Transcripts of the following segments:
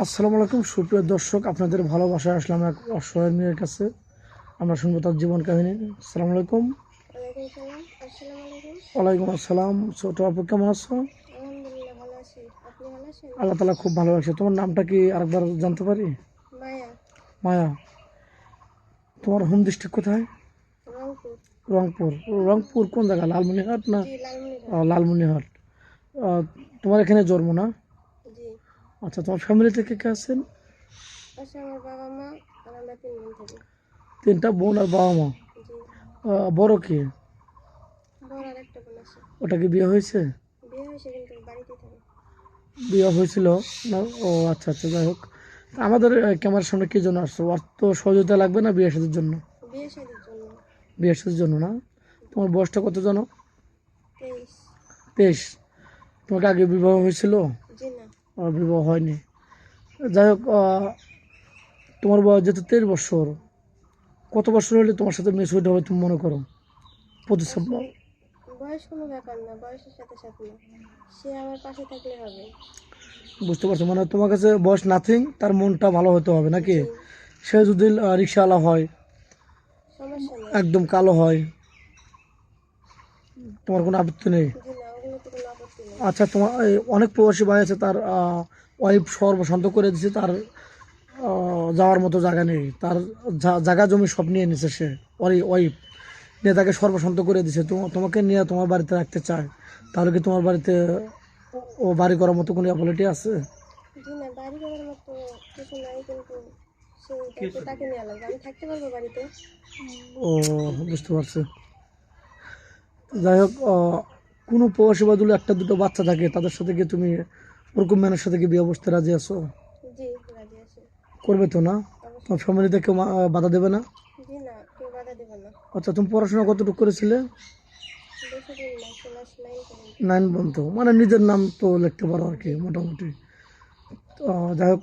আসসালামু আলাইকুম সুপ্রিয় দর্শক আপনাদের ভালোবাসায় আসলাম এক অসহায় মেয়ের কাছে। আমরা শুনব তার জীবন কাহিনী। আসসালামু আলাইকুম। ওয়ালাইকুম সালাম আসসালামু। আলাইকুম ওয়ালাইকুম আসসালাম ছোট আপু কেমন আছো? আল্লাহ তালা খুব ভালো লাগছে তোমার নামটা কি আরেকবার জানতে পারি? মায়া। তোমার হোম ডিস্ট্রিক্ট কোথায়? রংপুর। রংপুর। কোন জায়গা? লালমনিরহাট না? লালমনিরহাট। আহ, তোমার এখানে জন্ম না? আচ্ছা তোমার ফ্যামিলিতে কে কে আছেন? আমার বাবা মা আর আমরা তিন বোন থাকি। তিনটা বোন আর বাবা মা? বড় কে? বড় আর একটা বোন আছে। ওটা কি বিয়ে হয়েছে? বিয়ে হয়েছে কিন্তু বাড়িতে থাকে। বিয়ে হয়েছিল না? ও আচ্ছা আচ্ছা যাই হোক। আমাদের ক্যামেরার সামনে কি জন্য আসছো? অর্থ সহযোগিতা লাগবে না বিয়ে সাথের জন্য? বিয়ে শাদির জন্য। বিয়ে সাথের জন্য না? তোমার বয়সটা কত জানো? তেইশ। তোমাকে আগে বিবাহ হয়েছিল? আর বিবাহ হয়নি। যাই হোক তোমার বয়স যেহেতু তেইশ বছর কত বছর হলে তোমার সাথে মেসুইড হবে তুমি মনে করো? প্রতিষ্ঠা বয়স কোনো ব্যাপার না বয়সের সাথে সাথে। সে আমার পাশে থাকলে হবে। বুঝতে পারছ? মানে তোমার কাছে বয়স নাথিং তার মনটা ভালো হতে হবে নাকি? সে যদি রিক্সাওয়ালা হয় একদম কালো হয় তোমার কোনো আপত্তি নেই জি না ওগুলো তো কোনো আপত্তি নেই আচ্ছা তোমার এই অনেক প্রবাসী ভাই আছে তার ওয়াইফ সর্বশান্ত করে দিছে তার যাওয়ার মতো জায়গা নেই। তার জায়গা জমি সব নিয়ে নিছে সে ওই ওয়াইফ নিয়ে তাকে সর্বশান্ত করে দিছে। তো তোমাকে নিয়ে তোমার বাড়িতে রাখতে চায়। তাহলে কি তোমার বাড়িতে ও- বাড়ি করার মতো কোনো অ্যাবিলিটি আছে? জি না বাড়ি করার মতো কিছু নাই কিন্তু সেই দায়িত্ব তাকে নেওয়া লাগবে আমি থাকতে পারব বাড়িতে। ও বুঝতে পারছি। যাই হোক কোনো প্রবাসী বাদুল একটা দুটো বাচ্চা থাকে তাদের সাথে কি তুমি ওরকম ম্যানের সাথে কি বিয়ে বসতে রাজি আছো? করবে তো না? তোমার ফ্যামিলিতে কেউ বাধা দেবে না? আচ্ছা তুমি পড়াশোনা কতটুকু করেছিলে? নাইন পর্যন্ত। মানে নিজের নাম তো লিখতে পারো আর কি মোটামুটি। তো, যাই হোক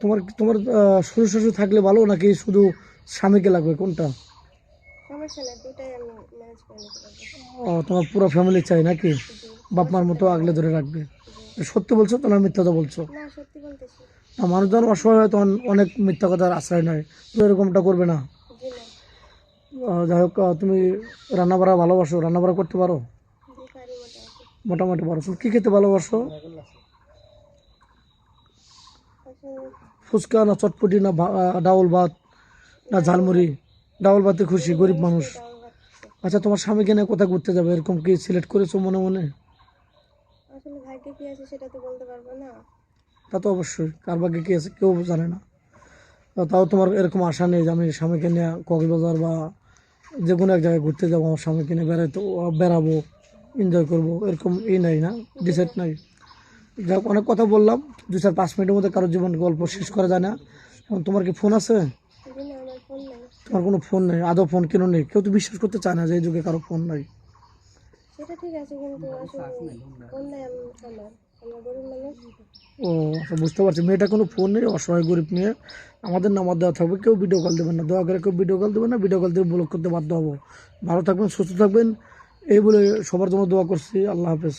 তোমার তোমার শ্বশুর শ্বশুর থাকলে ভালো নাকি শুধু স্বামীকে লাগবে কোনটা? সমস্যা নাই দুটাই আমি ম্যানেজ করে নিতে পারব। ও, তোমার পুরো ফ্যামিলি চাই নাকি? বাপ মার মতো আগলে ধরে রাখবে। সত্যি বলছো তো না মিথ্যা তো বলছো? না সত্যি বলতেছি। না মানুষ যখন অসহায় হয় তখন অনেক মিথ্যা কথার আশ্রয় নয়। তো এরকমটা করবে না। যাই হোক তুমি রান্না বাড়া ভালোবাসো। রান্না বাড়া করতে পারো? মোটামুটি। পারো। কী খেতে ভালোবাসো? ফুচকা না চটপটি না ডাউল ভাত না ঝালমুড়ি? ডাউল ভাতে খুশি গরিব মানুষ। আচ্ছা তোমার স্বামীকে নিয়ে কোথায় ঘুরতে যাবে? এরকম কি সিলেক্ট করেছ মনে মনে? আসলে ভাগ্যে কি আছে সেটা তো বলতে পারব না। তা তো অবশ্যই। কার ভাগ্যে কি আছে কেউ জানে না। তাও তোমার এরকম আশা নেই যে আমি স্বামীকে নিয়ে কক্সবাজার বা যে কোনো এক জায়গায় ঘুরতে যাব আমার স্বামীকে নিয়ে বেড়াইতে বেড়াবো এনজয় করব এরকম ই নাই না ডিসাইড নাই। যাই হোক, অনেক কথা বললাম। দু চার পাঁচ মিনিটের মধ্যে কারোর জীবন গল্প শেষ করা যায় না। তোমার কি ফোন আছে জি না আমার ফোন নাই তোমার কোনো ফোন নেই আদৌ ফোন কেন নেই? কেউ তো বিশ্বাস করতে চায় না যে এই যুগে কারও ফোন নাই। সেটা ঠিক আছে কিন্তু ফোন নাই ও আচ্ছা বুঝতে পারছি। মেয়েটা কোনো ফোন নেই অসহায় গরিব মেয়ে। আমাদের নাম্বার দেওয়া থাকবে কেউ ভিডিও কল দেবেন না। দয়া করে কেউ ভিডিও কল দেবেন না ভিডিও কল দিয়ে ব্লক করতে বাধ্য হব। ভালো থাকবেন সুস্থ থাকবেন। এই বলে সবার জন্য দোয়া করছি। আল্লাহ হাফেজ।